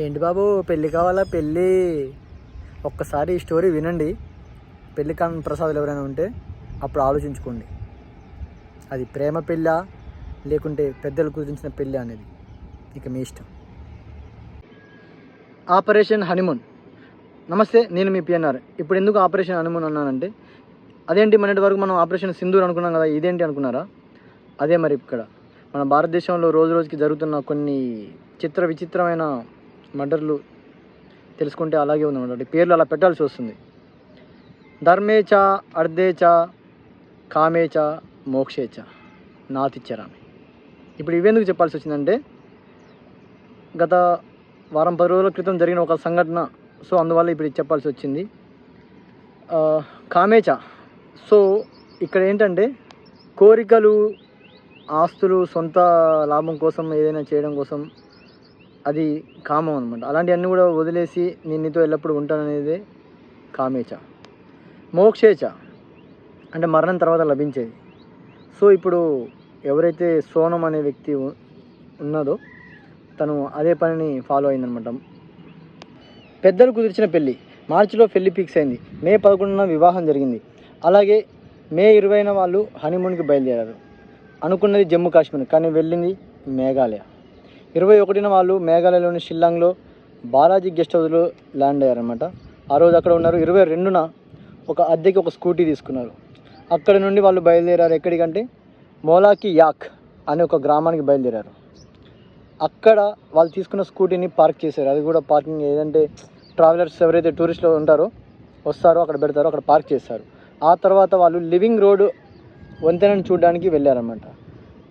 ఏంటి బాబు పెళ్ళి కావాలా? పెళ్ళి ఒక్కసారి ఈ స్టోరీ వినండి. పెళ్ళి కాని ప్రసాదులు ఎవరైనా ఉంటే అప్పుడు ఆలోచించుకోండి. అది ప్రేమ పెళ్ళా? లేకుంటే పెద్దలు కుదిరించిన పెళ్ళి అనేది? ఇక మీ ఇష్టం. Operation honeymoon. నమస్తే నేను మీ పిఎన్ఆర్ ఇప్పుడు ఎందుకు ఆపరేషన్ హనీమూన్ అన్నానంటే అదేంటి మొన్నటి వరకు మనం ఆపరేషన్ సింధూర్ అనుకున్నాం కదా ఇదేంటి అనుకున్నారా? అదే మరి ఇక్కడ. మన భారతదేశంలో రోజు రోజుకి జరుగుతున్న కొన్ని చిత్ర విచిత్రమైన మర్డర్లు తెలుసుకుంటే అలాగే ఉందన్నమాట. పేర్లు అలా పెట్టాల్సి వస్తుంది. ధర్మేచ అర్ధేచ కామేచ మోక్షేచ నాతిచ్చరామి. ఇప్పుడు ఇవెందుకు చెప్పాల్సి వచ్చిందంటే గత వారం పది రోజుల క్రితం జరిగిన ఒక సంఘటన. సో అందువల్ల ఇప్పుడు ఇది చెప్పాల్సి వచ్చింది. కామేచ. సో ఇక్కడ ఏంటంటే కోరికలు ఆస్తులు సొంత లాభం కోసం ఏదైనా చేయడం కోసం అది కామం అనమాట అలాంటివన్నీ కూడా వదిలేసి నేను నీతో ఎల్లప్పుడూ ఉంటాననేదే కామేచ. మోక్షేచ. అంటే మరణం తర్వాత లభించేది. సో ఇప్పుడు ఎవరైతే సోనం అనే వ్యక్తి ఉన్నదో తను అదే పనిని ఫాలో అయిందనమాట పెద్దలు కుదిర్చిన పెళ్ళి. మార్చిలో పెళ్ళి ఫిక్స్ అయింది. మే పదకొండున వివాహం జరిగింది. అలాగే మే ఇరవైన వాళ్ళు హనీమూన్కి బయలుదేరారు. అనుకున్నది జమ్మూ కాశ్మీర్ కానీ వెళ్ళింది మేఘాలయ. ఇరవై ఒకటిన వాళ్ళు మేఘాలయలోని షిల్లాంగ్లో బాలాజీ గెస్ట్ హౌస్లో ల్యాండ్ అయ్యారనమాట ఆ రోజు అక్కడ ఉన్నారు. ఇరవై రెండున ఒక అద్దెకి ఒక స్కూటీ తీసుకున్నారు. అక్కడ నుండి వాళ్ళు బయలుదేరారు ఎక్కడికంటే మోలాకి యాక్ అనే ఒక గ్రామానికి బయలుదేరారు. అక్కడ వాళ్ళు తీసుకున్న స్కూటీని పార్క్ చేశారు. అది కూడా పార్కింగ్ ఏదంటే ట్రావెలర్స్ ఎవరైతే టూరిస్టులు ఉంటారో వస్తారో అక్కడ పెడతారో అక్కడ పార్క్ చేస్తారు ఆ తర్వాత వాళ్ళు లివింగ్ రోడ్ వంతెనను చూడడానికి వెళ్ళారనమాట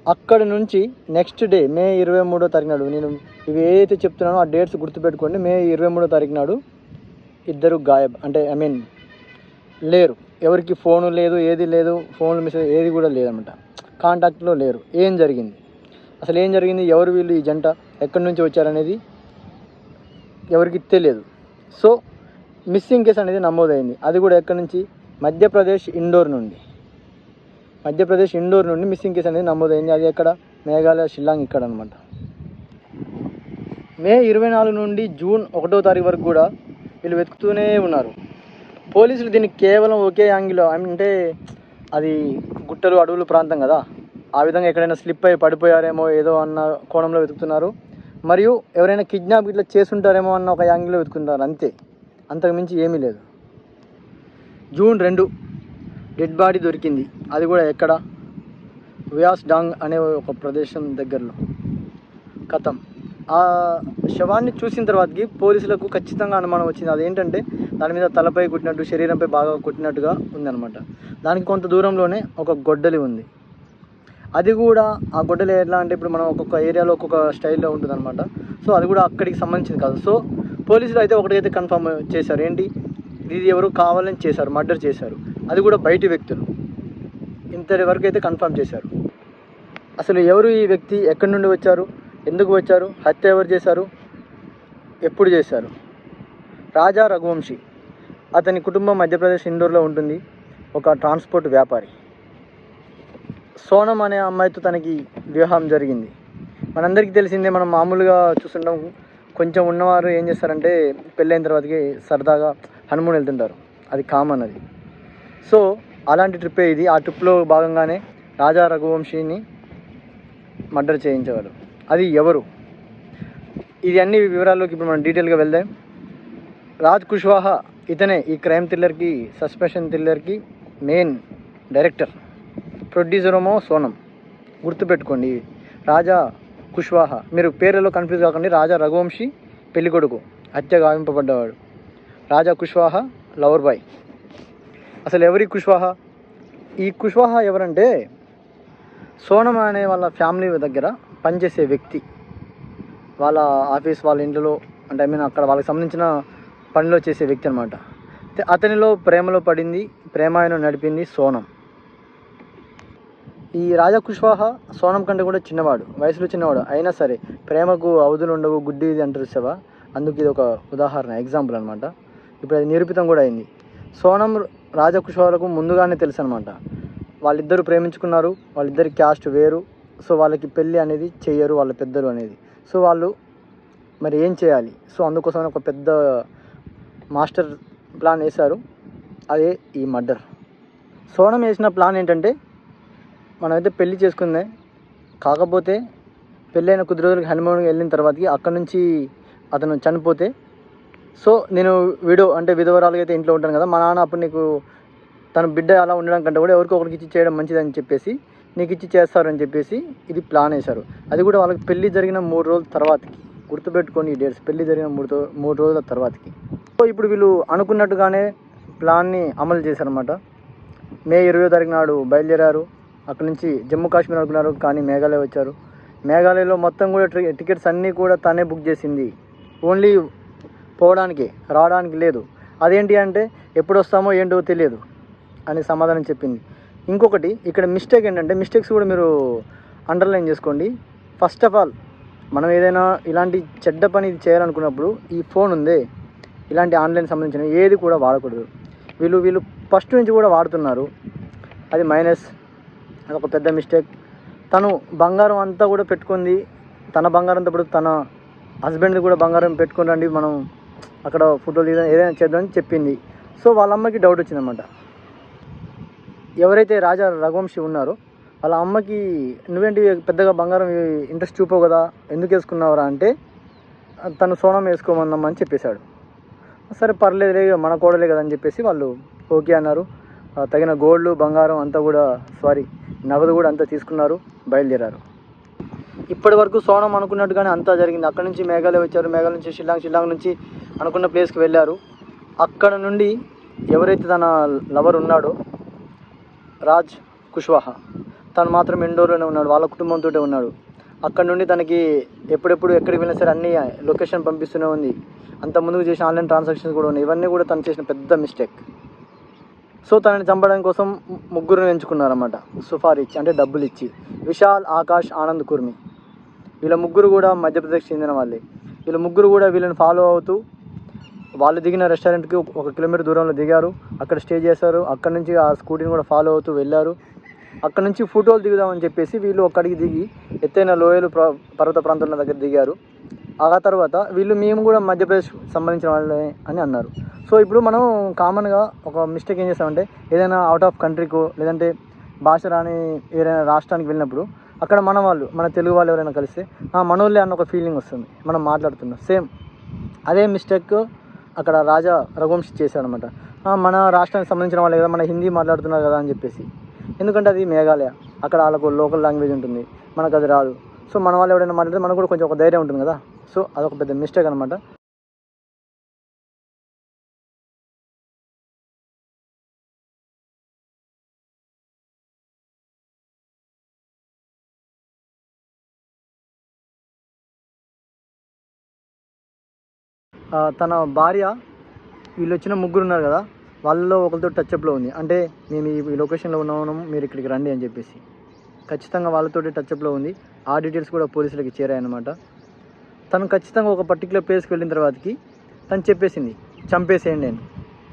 అక్కడ నుంచి నెక్స్ట్ డే మే ఇరవై మూడో తారీఖు నాడు నేను ఇవి ఏదైతే చెప్తున్నానో ఆ డేట్స్ గుర్తుపెట్టుకోండి. మే ఇరవై మూడో తారీఖు నాడు ఇద్దరు గాయబ్ అంటే ఐ మీన్ లేరు. ఎవరికి ఫోను లేదు ఏది లేదు ఫోన్లు మెసేజ్ ఏది కూడా లేదన్నమాట కాంటాక్ట్లో లేరు. ఏం జరిగింది? అసలు ఏం జరిగింది? ఎవరు వీళ్ళు ఈ జంట? ఎక్కడి నుంచి వచ్చారనేది ఎవరికి తెలియదు. సో మిస్సింగ్ కేసు అనేది నమోదైంది. అది కూడా ఎక్కడి నుంచి? మధ్యప్రదేశ్ ఇండోర్ నుండి. మధ్యప్రదేశ్ ఇండోర్ నుండి మిస్సింగ్ కేసు అనేది నమోదైంది. అది ఎక్కడ? మేఘాలయ షిల్లాంగ్ ఇక్కడ అనమాట మే ఇరవై నాలుగు నుండి జూన్ ఒకటో తారీఖు వరకు కూడా వీళ్ళు వెతుకుతూనే ఉన్నారు. పోలీసులు దీన్ని కేవలం ఒకే యాంగిల్లో అంటే అది గుట్టలు అడవులు ప్రాంతం కదా. ఆ విధంగా ఎక్కడైనా స్లిప్ అయి పడిపోయారేమో ఏదో అన్న కోణంలో వెతుకుతున్నారు. మరియు ఎవరైనా కిడ్నాప్ ఇట్లా చేసుంటారేమో అన్న ఒక యాంగిల్లో వెతుకుతున్నారు. అంతే. అంతకుమించి ఏమీ లేదు. జూన్ రెండు. డెడ్ బాడీ దొరికింది. అది కూడా ఎక్కడ? వ్యాస్ డాంగ్ అనే ఒక ప్రదేశం దగ్గరలో. కథం. ఆ శవాన్ని చూసిన తర్వాతకి పోలీసులకు ఖచ్చితంగా అనుమానం వచ్చింది. అదేంటంటే దాని మీద తలపై కుట్టినట్టు శరీరంపై బాగా కుట్టినట్టుగా ఉందన్నమాట. దానికి కొంత దూరంలోనే ఒక గొడ్డలి ఉంది. అది కూడా ఆ గొడ్డలి ఎట్లా అంటే ఇప్పుడు మనం ఒక్కొక్క ఏరియాలో ఒక్కొక్క స్టైల్లో ఉంటుంది అనమాట సో అది కూడా అక్కడికి సంబంధించింది కాదు. సో పోలీసులు అయితే ఒకటైతే కన్ఫర్మ్ చేశారు. ఏంటి? ఇది ఎవరు కావాలని చేశారు మర్డర్ చేశారు. అది కూడా బయటి వ్యక్తులు. ఇంతటి వరకు అయితే కన్ఫర్మ్ చేశారు. అసలు ఎవరు ఈ వ్యక్తి ఎక్కడి నుండి వచ్చారు? ఎందుకు వచ్చారు? హత్య ఎవరు చేశారు? ఎప్పుడు చేశారు? రాజా రఘువంశీ అతని కుటుంబం మధ్యప్రదేశ్ ఇండోర్లో ఉంటుంది. ఒక ట్రాన్స్పోర్ట్ వ్యాపారి. సోనం అనే అమ్మాయితో తనకి వివాహం జరిగింది. మనందరికీ తెలిసిందే మనం మామూలుగా చూస్తుంటాం కొంచెం ఉన్నవారు ఏం చేస్తారంటే పెళ్ళైన తర్వాతకి సరదాగా హనుమూన్ వెళ్తుంటారు. అది కామన్ అది. సో అలాంటి ట్రిప్పే ఇది. ఆ ట్రిప్లో భాగంగానే రాజా రఘువంశీని మర్డర్ చేయించేవాడు. అది ఎవరు? ఇది అన్ని వివరాల్లోకి ఇప్పుడు మనం డీటెయిల్గా వెళ్దాం. రాజ్ కుష్వాహా ఇతనే ఈ క్రైమ్ థ్రిల్లర్కి సస్పెషన్ థ్రిల్లర్కి మెయిన్ డైరెక్టర్. ప్రొడ్యూసరమో సోనం. గుర్తుపెట్టుకోండి రాజా కుష్వాహా. మీరు పేర్లలో కన్ఫ్యూజ్ కాకండి. రాజా రఘువంశీ పెళ్ళికొడుకు హత్య గావింపబడ్డవాడు. Raja Kushwaha lover boy. అసలు ఎవరి కుష్వాహా? ఈ కుష్వాహా ఎవరంటే సోనం అనే వాళ్ళ ఫ్యామిలీ దగ్గర పనిచేసే వ్యక్తి. వాళ్ళ ఆఫీస్ వాళ్ళ ఇంట్లో అంటే ఐ మీన్ అక్కడ వాళ్ళకి సంబంధించిన పనిలో చేసే వ్యక్తి అనమాట అతనిలో ప్రేమలో పడింది ప్రేమాయణం నడిపింది సోనం. ఈ రాజా కుష్వాహ సోనం కంటే కూడా చిన్నవాడు వయసులో చిన్నవాడు. అయినా సరే ప్రేమకు అవధులు ఉండవు గుడ్డి ఇది అంటారు సేవా అందుకు ఇది ఒక ఉదాహరణ ఎగ్జాంపుల్ అనమాట ఇప్పుడు అది నిరూపితం కూడా అయింది. సోనం రాజకుషోలకు ముందుగానే తెలుసు అనమాట వాళ్ళిద్దరు ప్రేమించుకున్నారు వాళ్ళిద్దరి క్యాస్ట్ వేరు సో వాళ్ళకి పెళ్ళి అనేది చేయరు వాళ్ళ పెద్దలు అనేది. సో వాళ్ళు మరి ఏం చేయాలి? సో అందుకోసం ఒక పెద్ద మాస్టర్ ప్లాన్ వేశారు. అదే ఈ మర్డర్. సోనం వేసిన ప్లాన్ ఏంటంటే మనమైతే పెళ్ళి చేసుకుందే కాకపోతే పెళ్ళైన కొద్ది రోజులకి హనుమూన్కి వెళ్ళిన తర్వాతకి అక్కడ నుంచి అతను చనిపోతే సో నేను విడో అంటే విధవరాలుగా అయితే ఇంట్లో ఉంటాను కదా మా నాన్న అప్పుడు నీకు తన బిడ్డ అలా ఉండడం కంటే కూడా ఎవరికో ఒకరికి ఇచ్చి చేయడం మంచిదని చెప్పేసి నీకు ఇచ్చి చేస్తారని చెప్పేసి ఇది ప్లాన్ వేశారు. అది కూడా వాళ్ళకి పెళ్ళి జరిగిన మూడు రోజుల తర్వాతకి గుర్తుపెట్టుకొని ఈ డేట్స్ పెళ్ళి జరిగిన మూడు మూడు రోజుల తర్వాతకి. సో ఇప్పుడు వీళ్ళు అనుకున్నట్టుగానే ప్లాన్ని అమలు చేశారనమాట మే ఇరవై తారీఖు నాడు బయలుదేరారు. అక్కడ నుంచి జమ్మూ కాశ్మీర్ అనుకున్నారు కానీ మేఘాలయ వచ్చారు. మేఘాలయలో మొత్తం కూడా ట్రి- టికెట్స్ అన్నీ కూడా తానే బుక్ చేసింది. ఓన్లీ పోవడానికి రావడానికి లేదు. అదేంటి అంటే ఎప్పుడు వస్తామో ఏంటో తెలియదు అని సమాధానం చెప్పింది. ఇంకొకటి ఇక్కడ మిస్టేక్ ఏంటంటే మిస్టేక్స్ కూడా మీరు అండర్లైన్ చేసుకోండి. ఫస్ట్ ఆఫ్ ఆల్ మనం ఏదైనా ఇలాంటి చెడ్డ పని చేయాలనుకున్నప్పుడు ఈ ఫోన్ ఉందే. ఇలాంటి ఆన్లైన్ సంబంధించిన ఏది కూడా వాడకూడదు. వీళ్ళు వీళ్ళు ఫస్ట్ నుంచి కూడా వాడుతున్నారు. అది మైనస్ అదొక పెద్ద మిస్టేక్ తను బంగారం అంతా కూడా పెట్టుకుంది. తన బంగారంతో ఇప్పుడు తన హస్బెండ్ కూడా బంగారం పెట్టుకుని మనం అక్కడ ఫోటోలు తీద్దాం ఏదైనా చేద్దామని చెప్పింది. సో వాళ్ళ అమ్మకి డౌట్ వచ్చిందన్నమాట. ఎవరైతే రాజా రఘువంశీ ఉన్నారో వాళ్ళ అమ్మకి నువ్వేంటి పెద్దగా బంగారం ఇంట్రెస్ట్ చూపవు కదా ఎందుకు వేసుకున్నావురా అంటే తను సోనం వేసుకోమన్నామని చెప్పేశాడు. సరే పర్లేదులే మన కోడలే కదా అని చెప్పేసి వాళ్ళు ఓకే అన్నారు. తగిన గోల్డ్ బంగారం అంతా కూడా సారీ నగదు కూడా అంతా తీసుకున్నారు బయలుదేరారు. ఇప్పటి వరకు సోనం అనుకున్నట్టుగానే అంతా జరిగింది. అక్కడ నుంచి మేఘాలయ వచ్చారు. మేఘాలయ నుంచి షిల్లాంగ్ షిల్లాంగ్ నుంచి అనుకున్న ప్లేస్కి వెళ్ళారు. అక్కడ నుండి ఎవరైతే తన లవర్ ఉన్నాడో రాజ్ కుష్వాహా తను మాత్రం ఇండోర్లోనే ఉన్నాడు. వాళ్ళ కుటుంబంతో ఉన్నాడు. అక్కడ నుండి తనకి ఎప్పుడెప్పుడు ఎక్కడికి వెళ్ళినా సరే అన్ని లొకేషన్ పంపిస్తూనే ఉంది. అంత ముందుకు చేసిన ఆన్లైన్ ట్రాన్సాక్షన్స్ కూడా ఉన్నాయి. ఇవన్నీ కూడా తను చేసిన పెద్ద మిస్టేక్. సో తనని చంపడం కోసం ముగ్గురు ఎంచుకున్నారన్నమాట. సుఫార్ ఇచ్చి అంటే డబ్బులు ఇచ్చి. విశాల్ ఆకాష్ ఆనంద్ కుర్మి. వీళ్ళ ముగ్గురు కూడా మధ్యప్రదేశ్ చెందిన వాళ్ళే. వీళ్ళ ముగ్గురు కూడా వీళ్ళని ఫాలో అవుతూ వాళ్ళు దిగిన రెస్టారెంట్కి ఒక- కిలోమీటర్ దూరంలో దిగారు. అక్కడ స్టే చేశారు. అక్కడ నుంచి ఆ స్కూటీని కూడా ఫాలో అవుతూ వెళ్ళారు. అక్కడ నుంచి ఫోటోలు దిగుదామని చెప్పేసి వీళ్ళు అక్కడికి దిగి ఎత్తైన లోయలు పర్వత ప్రాంతాల దగ్గర దిగారు. ఆ తర్వాత వీళ్ళు మేము కూడా మధ్యప్రదేశ్ సంబంధించిన వాళ్ళే అని అన్నారు. సో ఇప్పుడు మనం కామన్గా ఒక మిస్టేక్ ఏం చేస్తామంటే ఏదైనా అవుట్ ఆఫ్ కంట్రీకో లేదంటే భాష రాని ఏదైనా రాష్ట్రానికి వెళ్ళినప్పుడు అక్కడ మన వాళ్ళు మన తెలుగు వాళ్ళు ఎవరైనా కలిస్తే మనోళ్ళే అన్న ఒక ఫీలింగ్ వస్తుంది. మనం మాట్లాడుతున్నాం. సేమ్ అదే మిస్టేక్ అక్కడ రాజా రఘువంశి చేశాడనమాట మన రాష్ట్రానికి సంబంధించిన వాళ్ళే కదా మన హిందీ మాట్లాడుతున్నారు కదా అని చెప్పేసి. ఎందుకంటే అది మేఘాలయ. అక్కడ వాళ్ళకు లోకల్ లాంగ్వేజ్ ఉంటుంది. మనకు అది రాదు. సో మన వాళ్ళు ఎవరైనా మాట్లాడితే మనకు కూడా కొంచెం ఒక ధైర్యం ఉంటుంది కదా. సో అదొక పెద్ద మిస్టేక్ అనమాట తన భార్య వీళ్ళు వచ్చిన ముగ్గురు ఉన్నారు కదా వాళ్ళలో ఒకరితో టచ్అప్లో ఉంది. అంటే మేము ఈ- లొకేషన్లో ఉన్నాము మీరు ఇక్కడికి రండి అని చెప్పేసి. ఖచ్చితంగా వాళ్ళతో టచ్అప్లో ఉంది. ఆ డీటెయిల్స్ కూడా పోలీసులకి చేరాయన్నమాట. తను ఖచ్చితంగా ఒక పర్టికులర్ ప్లేస్కి వెళ్ళిన తర్వాతకి తను చెప్పేసింది చంపేసేయండి అని.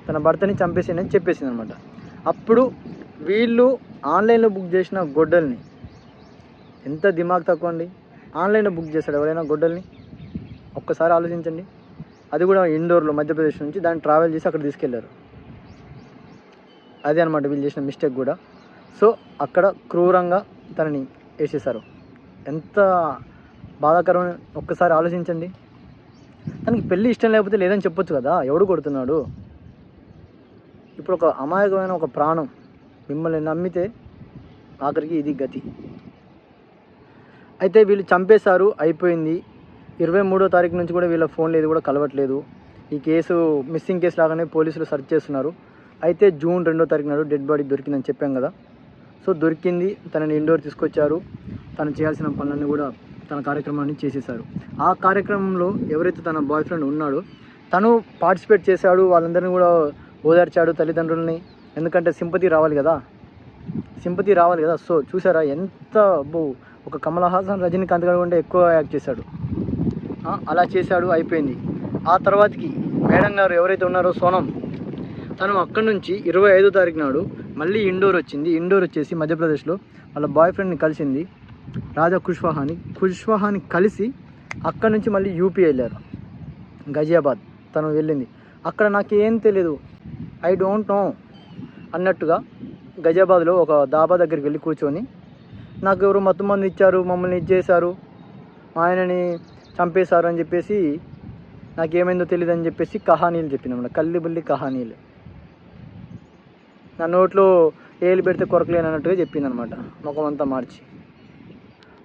తన భర్తని చంపేసేయండి అని చెప్పేసింది అనమాట అప్పుడు వీళ్ళు ఆన్లైన్లో బుక్ చేసిన గొడ్డల్ని ఎంత దిమాగ్ తక్కువ అండి ఆన్లైన్లో బుక్ చేశాడు ఎవరైనా గొడ్డల్ని? ఒక్కసారి ఆలోచించండి. అది కూడా ఇండోర్లో మధ్యప్రదేశ్ నుంచి దాన్ని ట్రావెల్ చేసి అక్కడ తీసుకెళ్ళారు. అదే అనమాట వీళ్ళు చేసిన మిస్టేక్ కూడా. సో అక్కడ క్రూరంగా తనని వేసేసారు ఎంత బాధాకరం ఒక్కసారి ఆలోచించండి. తనకి పెళ్ళి ఇష్టం లేకపోతే లేదని చెప్పొచ్చు కదా ఎవడు కొడుతున్నాడు? ఇప్పుడు ఒక అమాయకమైన ఒక ప్రాణం మిమ్మల్ని నమ్మితే ఆఖరికి ఇది గతి. అయితే వీళ్ళు చంపేశారు అయిపోయింది. ఇరవై మూడో తారీఖు నుంచి కూడా వీళ్ళ ఫోన్లు ఏది కూడా కలవట్లేదు. ఈ కేసు మిస్సింగ్ కేసు లాగానే పోలీసులు సెర్చ్ చేస్తున్నారు. అయితే జూన్ రెండో తారీఖు నాడు డెడ్ బాడీ దొరికిందని చెప్పాం కదా. సో దొరికింది తనని ఇండోర్ తీసుకొచ్చారు. తను చేయాల్సిన పనులన్నీ కూడా తన కార్యక్రమాన్ని చేసేశారు. ఆ కార్యక్రమంలో ఎవరైతే తన బాయ్ ఫ్రెండ్ ఉన్నాడో తను పార్టిసిపేట్ చేశాడు వాళ్ళందరినీ కూడా ఓదార్చాడు తల్లిదండ్రులని. ఎందుకంటే సింపతి రావాలి కదా. సింపతి రావాలి కదా. సో చూసారా ఎంత అబ్బో ఒక కమల్ హాసన్ రజనీకాంత్ గారు కంటే ఎక్కువ యాక్ట్ చేశాడు. అలా చేశాడు అయిపోయింది. ఆ తర్వాతకి మేడం గారు ఎవరైతే ఉన్నారో సోనం తను అక్కడి నుంచి ఇరవై ఐదో తారీఖు నాడు మళ్ళీ ఇండోర్ వచ్చింది. ఇండోర్ వచ్చేసి మధ్యప్రదేశ్లో వాళ్ళ బాయ్ ఫ్రెండ్ని కలిసింది రాజా కుష్వాహాని. కుష్వాహాని కలిసి అక్కడి నుంచి మళ్ళీ యూపీ వెళ్ళారు గజియాబాద్ తను వెళ్ళింది. అక్కడ నాకేం తెలియదు ఐ డోంట్ నో అన్నట్టుగా గజియాబాద్లో ఒక దాబా దగ్గరికి వెళ్ళి కూర్చొని నాకు ఎవరు మత్తు మంది ఇచ్చారు మమ్మల్ని ఇచ్చేశారు ఆయనని చంపేశారు అని చెప్పేసి నాకేమైందో తెలియదు అని చెప్పేసి కహానీలు చెప్పింది కల్లి బుల్లి కహానీలు. నా నోట్లో ఏలు పెడితే కొరకలేను అన్నట్టుగా చెప్పింది అనమాట ముఖం అంతా మార్చి.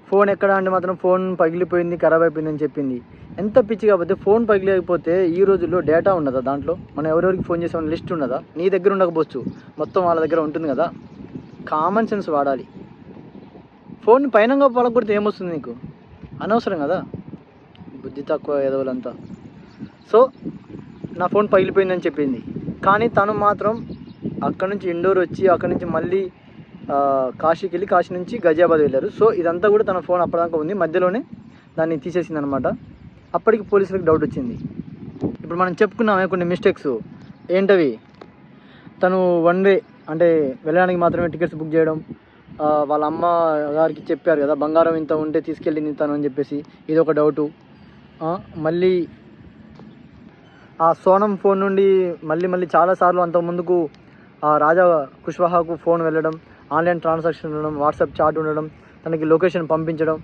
ఫోన్ ఎక్కడ అంటే మాత్రం ఫోన్ పగిలిపోయింది ఖరాబ్ అయిపోయిందని చెప్పింది. ఎంత పిచ్చి కాకపోతే ఫోన్ పగిలిపోతే ఈ రోజుల్లో డేటా ఉండదా దాంట్లో? మనం ఎవరెవరికి ఫోన్ చేసామని లిస్ట్ ఉండదా నీ దగ్గర ఉండకపోవచ్చు. మొత్తం వాళ్ళ దగ్గర ఉంటుంది కదా. కామన్ సెన్స్ వాడాలి. ఫోన్ పైనంగా పలకొడితే ఏమొస్తుంది నీకు? అనవసరం కదా? బుద్ధి తక్కువ ఎదవలంతా. సో నా ఫోన్ పగిలిపోయిందని చెప్పింది. కానీ తను మాత్రం అక్కడ నుంచి ఇండోర్ వచ్చి అక్కడ నుంచి మళ్ళీ కాశీకి వెళ్ళి కాశీ నుంచి గజియాబాద్ వెళ్ళారు. సో ఇదంతా కూడా తన ఫోన్ అప్పటిదాకా ఉంది. మధ్యలోనే దాన్ని తీసేసింది అనమాట అప్పటికి పోలీసులకు డౌట్ వచ్చింది. ఇప్పుడు మనం చెప్పుకున్నామే కొన్ని మిస్టేక్స్. ఏంటవి? తను వన్ వే అంటే వెళ్ళడానికి మాత్రమే టికెట్స్ బుక్ చేయడం వాళ్ళ అమ్మ గారికి చెప్పారు కదా బంగారం ఇంత ఉంటే తీసుకెళ్ళింది తను అని చెప్పేసి. ఇది ఒక డౌటు. మళ్ళీ ఆ సోనం ఫోన్ నుండి మళ్ళీ మళ్ళీ చాలాసార్లు అంత ముందుకు ఆ రాజా కుష్వాహాకు ఫోన్ వెళ్ళడం ఆన్లైన్ ట్రాన్సాక్షన్ ఉండడం వాట్సాప్ చాట్ ఉండడం తనకి లొకేషన్ పంపించడం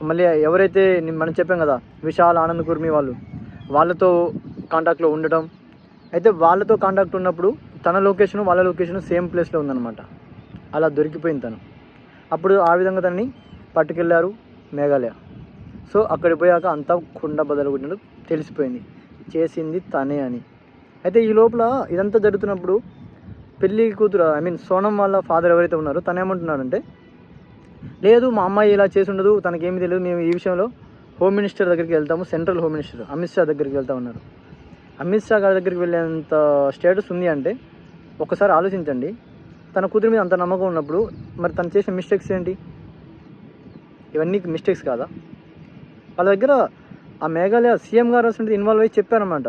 మళ్ళీ ఎవరైతే మనం చెప్పాం కదా విశాల్ ఆనంద్ కుర్మి వాళ్ళు వాళ్ళతో కాంటాక్ట్లో ఉండడం. అయితే వాళ్ళతో కాంటాక్ట్ ఉన్నప్పుడు తన లొకేషన్ వాళ్ళ లొకేషన్ సేమ్ ప్లేస్లో ఉందన్నమాట. అలా దొరికిపోయింది తను. అప్పుడు ఆ విధంగా తనని పట్టుకెళ్ళారు మేఘాలయ. సో అక్కడికి పోయాక అంతా కుండ బదలగొట్టినట్టు తెలిసిపోయింది. చేసింది తనే అని. అయితే ఈ లోపల ఇదంతా జరుగుతున్నప్పుడు పెళ్ళి కూతురు ఐ మీన్ సోనం వాళ్ళ ఫాదర్ ఎవరైతే ఉన్నారో తను ఏమంటున్నాడంటే లేదు మా అమ్మాయి ఇలా చేసి ఉండదు తనకేమీ తెలియదు మేము ఈ విషయంలో హోమ్ మినిస్టర్ దగ్గరికి వెళ్తాము central home minister Amit Shah దగ్గరికి వెళ్తా ఉన్నారు. అమిత్ షా గారి దగ్గరికి వెళ్ళేంత స్టేటస్ ఉంది అంటే ఒకసారి ఆలోచించండి. తన కూతురి మీద అంత నమ్మకం ఉన్నప్పుడు మరి తను చేసిన మిస్టేక్స్ ఏంటి? ఇవన్నీ మిస్టేక్స్ కాదా? వాళ్ళ దగ్గర ఆ మేఘాలయ సీఎం గారు వస్తుంటే ఇన్వాల్వ్ అయ్యి చెప్పారనమాట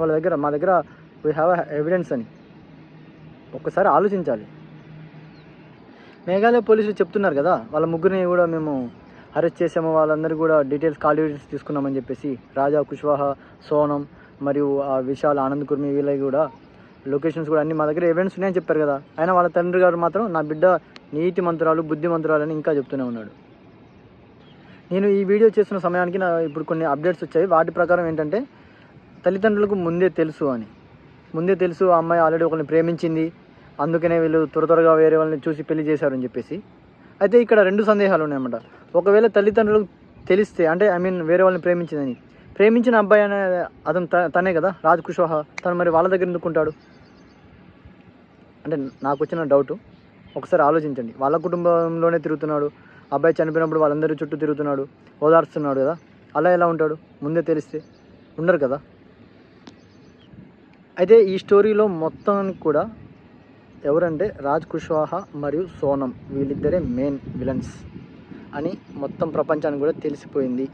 వాళ్ళ దగ్గర మా దగ్గర వీ హ్యావ్ ఎవిడెన్స్ అని. ఒక్కసారి ఆలోచించాలి. మేఘాలయ పోలీసులు చెప్తున్నారు కదా వాళ్ళ ముగ్గురిని కూడా మేము అరెస్ట్ చేసాము వాళ్ళందరూ కూడా డీటెయిల్స్ కాల్ డీటెయిల్స్ తీసుకున్నామని చెప్పేసి రాజా కుష్వాహా సోనం మరియు ఆ విశాల్ ఆనంద్ కుర్మి వీళ్ళకి కూడా లొకేషన్స్ కూడా అన్ని మా దగ్గర ఈవెంట్స్ ఉన్నాయని చెప్పారు కదా. అయినా వాళ్ళ తండ్రి గారు మాత్రం నా బిడ్డ నీతి మంత్రాలు బుద్ధి మంత్రాలు అని ఇంకా చెప్తూనే ఉన్నాడు. నేను ఈ వీడియో చేస్తున్న సమయానికి నా ఇప్పుడు కొన్ని అప్డేట్స్ వచ్చాయి. వాటి ప్రకారం ఏంటంటే తల్లిదండ్రులకు ముందే తెలుసు అని. ముందే తెలుసు ఆ అమ్మాయి ఆల్రెడీ ఒకరిని ప్రేమించింది. అందుకనే వీళ్ళు త్వర త్వరగా వేరే వాళ్ళని చూసి పెళ్ళి చేశారని చెప్పేసి. అయితే ఇక్కడ రెండు సందేహాలు ఉన్నాయన్నమాట. ఒకవేళ తల్లిదండ్రులకు తెలిస్తే అంటే ఐ మీన్ వేరే వాళ్ళని ప్రేమించిందని. ప్రేమించిన అబ్బాయి అనే అతను త- తనే కదా? రాజ్ కుష్వాహా. తను మరి వాళ్ళ దగ్గర ఎందుకుంటాడు అంటే నాకు వచ్చిన డౌట్. ఒకసారి ఆలోచించండి. వాళ్ళ కుటుంబంలోనే తిరుగుతున్నాడు. అబ్బాయి చనిపోయినప్పుడు వాళ్ళందరూ చుట్టూ తిరుగుతున్నాడు ఓదార్స్తున్నాడు కదా. అలా ఎలా ఉంటాడు? ముందే తెలిస్తే ఉండరు కదా. అయితే ఈ స్టోరీలో మొత్తానికి కూడా ఎవరంటే రాజ్ కుష్వాహా మరియు సోనం. వీళ్ళిద్దరే మెయిన్ విలన్స్ అని మొత్తం ప్రపంచానికి కూడా తెలిసిపోయింది.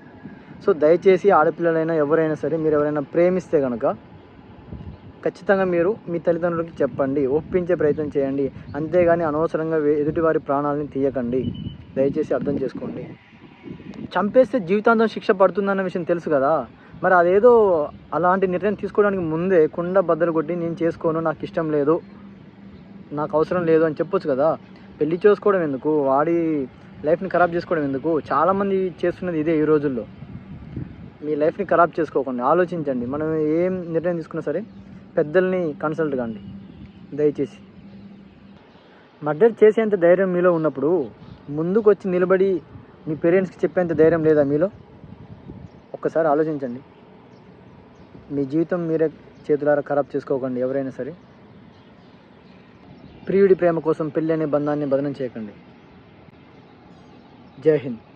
సో దయచేసి ఆడపిల్లలైనా ఎవరైనా సరే మీరు ఎవరైనా ప్రేమిస్తే కనుక ఖచ్చితంగా మీరు మీ తల్లిదండ్రులకి చెప్పండి ఒప్పించే ప్రయత్నం చేయండి. అంతేగాని అనవసరంగా ఎదుటివారి ప్రాణాలని తీయకండి. దయచేసి అర్థం చేసుకోండి. చంపేస్తే జీవితాంతం శిక్ష పడుతుందన్న విషయం తెలుసు కదా. మరి అదేదో అలాంటి నిర్ణయం తీసుకోవడానికి ముందే కుండ బద్దలు కొట్టి నేను చేసుకోను నాకు ఇష్టం లేదు నాకు అవసరం లేదు అని చెప్పొచ్చు కదా. పెళ్ళి చేసుకోవడం ఎందుకు? వాడి లైఫ్ని ఖరాబ్ చేసుకోవడం ఎందుకు? చాలామంది చేస్తున్నది ఇదే ఈ రోజుల్లో. మీ లైఫ్ని ఖరాబ్ చేసుకోకండి. ఆలోచించండి. మనం ఏం నిర్ణయం తీసుకున్నా సరే పెద్దల్ని కన్సల్ట్ కాండి. దయచేసి. మర్డర్ చేసేంత ధైర్యం మీలో ఉన్నప్పుడు ముందుకు వచ్చి నిలబడి మీ పేరెంట్స్కి చెప్పేంత ధైర్యం లేదా మీలో? ఒక్కసారి ఆలోచించండి. మీ జీవితం మీరే చేతులారా ఖరాబ్ చేసుకోకండి ఎవరైనా సరే. ప్రియుడి ప్రేమ కోసం పెళ్ళి అనే బంధాన్ని బదనం చేయకండి. జై హింద్.